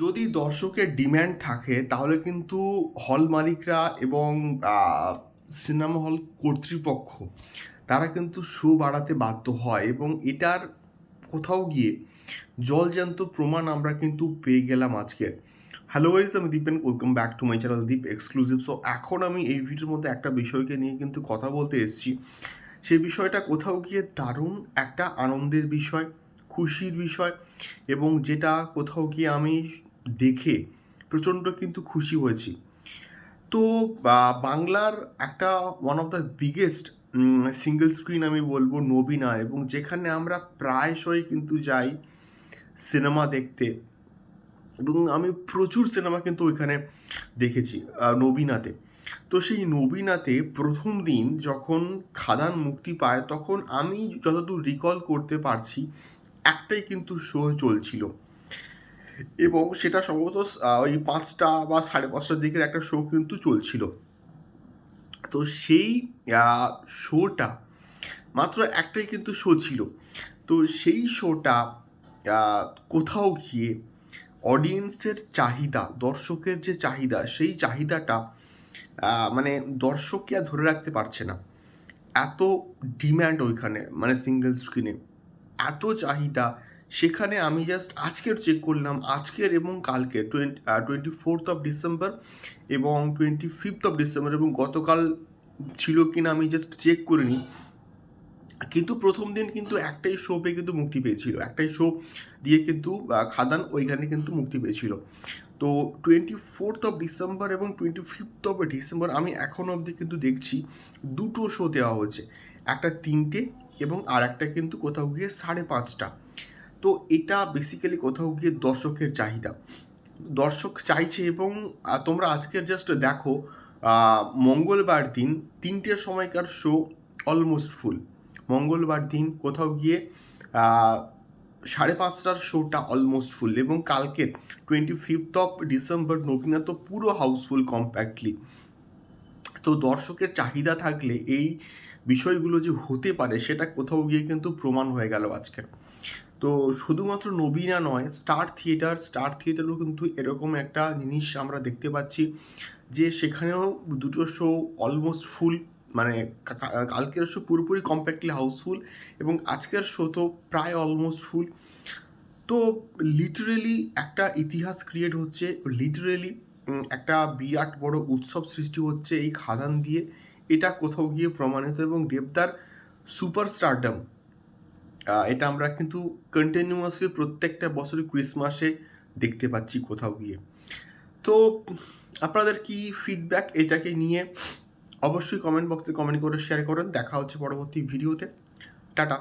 যদি দর্শকের ডিম্যান্ড থাকে, তাহলে কিন্তু হল মালিকরা এবং সিনেমা হল কর্তৃপক্ষ, তারা কিন্তু শো বাড়াতে বাধ্য হয় এবং এটার কোথাও গিয়ে জলজান্ত প্রমাণ আমরা কিন্তু পেয়ে গেলাম আজকে। হ্যালো গাইজ আমি Dipen welcome back to my channel Deep exclusive so এখন আমি এই ভিডিওর মধ্যে একটা বিষয়কে নিয়ে কিন্তু কথা বলতে এসেছি। সেই বিষয়টা কোথাও গিয়ে দারুণ একটা আনন্দের বিষয়, খুশির বিষয় এবং যেটা কোথাও গিয়ে আমি দেখে প্রচণ্ড কিন্তু খুশি হয়েছি। তো বাংলার একটা one of the biggest single screen আমি বলব নবীনা এবং যেখানে আমরা প্রায়শই কিন্তু যাই সিনেমা দেখতে এবং আমি প্রচুর সিনেমা কিন্তু ওইখানে দেখেছি নবীনাতে। তো সেই নবীনাতে প্রথম দিন যখন খাদান মুক্তি পায় তখন আমি যতদূর রিকল করতে পারছি একটাই কিন্তু শো চলছিল। এবং সেটা সম্ভবত ওই পাঁচটা বা সাড়ে পাঁচটার দিকের একটা শো কিন্তু চলছিল। তো সেই শোটা মাত্র একটাই কিন্তু শো ছিল। তো সেই শোটা কোথাও গিয়ে অডিয়েন্সের চাহিদা, দর্শকের যে চাহিদা, সেই চাহিদাটা মানে দর্শককে আর ধরে রাখতে পারছে না। এত ডিম্যান্ড ওইখানে মানে সিঙ্গেল স্ক্রিনে এত চাহিদা সেখানে আমি জাস্ট আজকের চেক করলাম, আজকের এবং কালকে টোয়েন্টি ফোর্থ অফ ডিসেম্বর এবং টোয়েন্টি ফিফথ অফ ডিসেম্বর এবং গতকাল ছিল কি না আমি জাস্ট চেক করিনি। কিন্তু প্রথম দিন কিন্তু একটাই শো পেয়ে কিন্তু মুক্তি পেয়েছিল। একটাই শো দিয়ে কিন্তু খাদান ওইখানে কিন্তু মুক্তি পেয়েছিল। তো টোয়েন্টি ফোর্থ অফ ডিসেম্বর এবং টোয়েন্টি ফিফথ অফ ডিসেম্বর আমি এখন অবধি কিন্তু দেখছি দুটো শো দেওয়া হয়েছে। একটা তিনটে এবং আর একটা কিন্তু কোথাও গিয়ে সাড়ে পাঁচটা। তো এটা বেসিক্যালি কোথাও গিয়ে দর্শকের চাহিদা। দর্শক চাইছে এবং তোমরা আজকের জাস্ট দেখো মঙ্গলবার দিন তিনটের সময়কার শো অলমোস্ট ফুল মঙ্গলবার দিন কোথাও গিয়ে সাড়ে পাঁচটার শোটা অলমোস্ট ফুল এবং কালকে টোয়েন্টি ফিফথ অফ ডিসেম্বর নবীনা তো পুরো হাউসফুল কম্প্যাক্টলি তো দর্শকের চাহিদা থাকলে এই বিষয়গুলো যে হতে পারে, সেটা কোথাও গিয়ে কিন্তু প্রমাণ হয়ে গেল আজকের তো শুধুমাত্র নবীনা নয় স্টার থিয়েটার স্টার থিয়েটারও কিন্তু এরকম একটা জিনিস আমরা দেখতে পাচ্ছি যে সেখানেও দুটো শো অলমোস্ট ফুল মানে কালকের শো পুরোপুরি কম্প্যাক্টলি হাউসফুল এবং আজকের শো তো প্রায় অলমোস্ট ফুল তো লিটারেলি একটা ইতিহাস ক্রিয়েট হচ্ছে লিটারেলি একটা বিরাট বড় উৎসব সৃষ্টি হচ্ছে এই খাদান দিয়ে। এটা কোথাও গিয়ে প্রমাণিত এবং দেবদার সুপারস্টারডম এটা আমরা কিন্তু কন্টিনিউয়াসলি প্রত্যেকটা বছরই ক্রিসমাসে দেখতে পাচ্ছি কোথাও গিয়ে। তো আপনাদের কি ফিডব্যাক এটাকে নিয়ে অবশ্যই কমেন্ট বক্সে কমেন্ট করে শেয়ার করেন। দেখা হচ্ছে পরবর্তী ভিডিওতে টাটা।